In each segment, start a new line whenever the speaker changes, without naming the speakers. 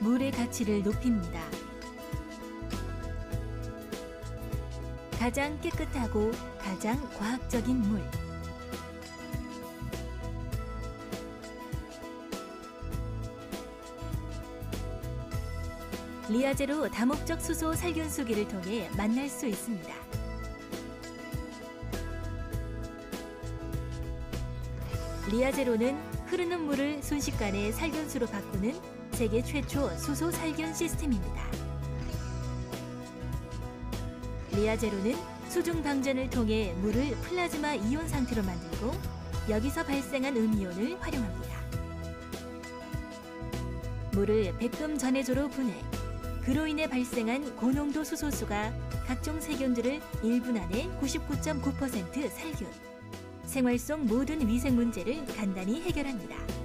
물의 가치를 높입니다. 가장 깨끗하고 가장 과학적인 물. 리아제로 다목적 수소 살균수기를 통해 만날 수 있습니다. 리아제로는 흐르는 물을 순식간에 살균수로 바꾸는 세계 최초 수소 살균 시스템입니다. 리아제로는 수중 방전을 통해 물을 플라즈마 이온 상태로 만들고 여기서 발생한 음이온을 활용합니다. 물을 백금 전해조로 분해, 그로 인해 발생한 고농도 수소수가 각종 세균들을 1분 안에 99.9% 살균, 생활 속 모든 위생 문제를 간단히 해결합니다.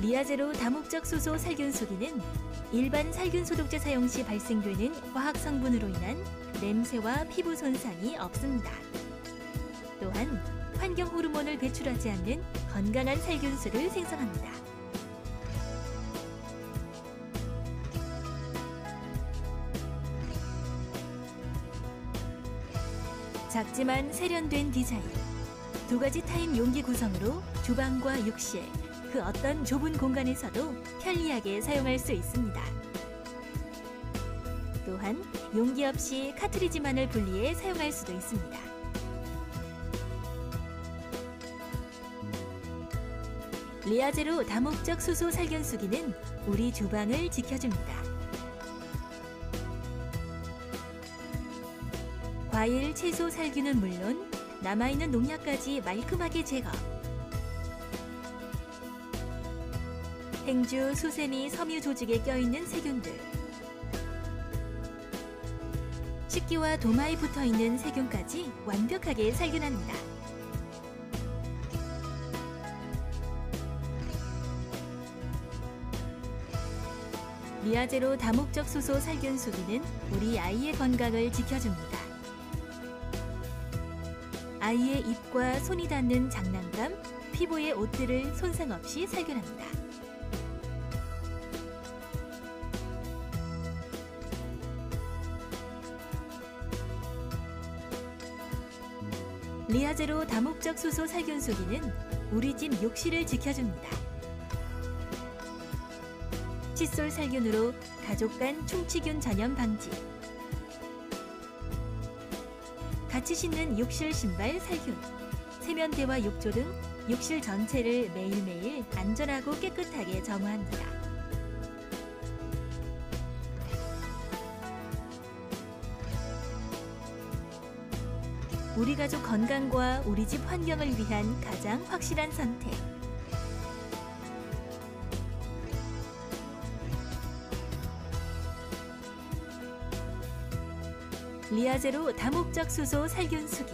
리아제로 다목적 수소 살균수기는 일반 살균 소독제 사용 시 발생되는 화학 성분으로 인한 냄새와 피부 손상이 없습니다. 또한 환경 호르몬을 배출하지 않는 건강한 살균수를 생성합니다. 작지만 세련된 디자인, 두 가지 타입 용기 구성으로 주방과 욕실, 그 어떤 좁은 공간에서도 편리하게 사용할 수 있습니다. 또한 용기 없이 카트리지만을 분리해 사용할 수도 있습니다. 리아제로 다목적 수소 살균수기는 우리 주방을 지켜줍니다. 과일, 채소 살균은 물론 남아있는 농약까지 말끔하게 제거. 행주, 수세미, 섬유 조직에 껴있는 세균들. 식기와 도마에 붙어있는 세균까지 완벽하게 살균합니다. 리아제로 다목적 수소 살균 수기는 우리 아이의 건강을 지켜줍니다. 아이의 입과 손이 닿는 장난감, 피부의 옷들을 손상 없이 살균합니다. 리아제로 다목적 수소 살균수기는 우리 집 욕실을 지켜줍니다. 칫솔 살균으로 가족 간 충치균 전염 방지. 같이 신는 욕실 신발 살균. 세면대와 욕조 등 욕실 전체를 매일매일 안전하고 깨끗하게 정화합니다. 우리 가족 건강과 우리 집 환경을 위한 가장 확실한 선택. 리아제로 다목적 수소 살균 수기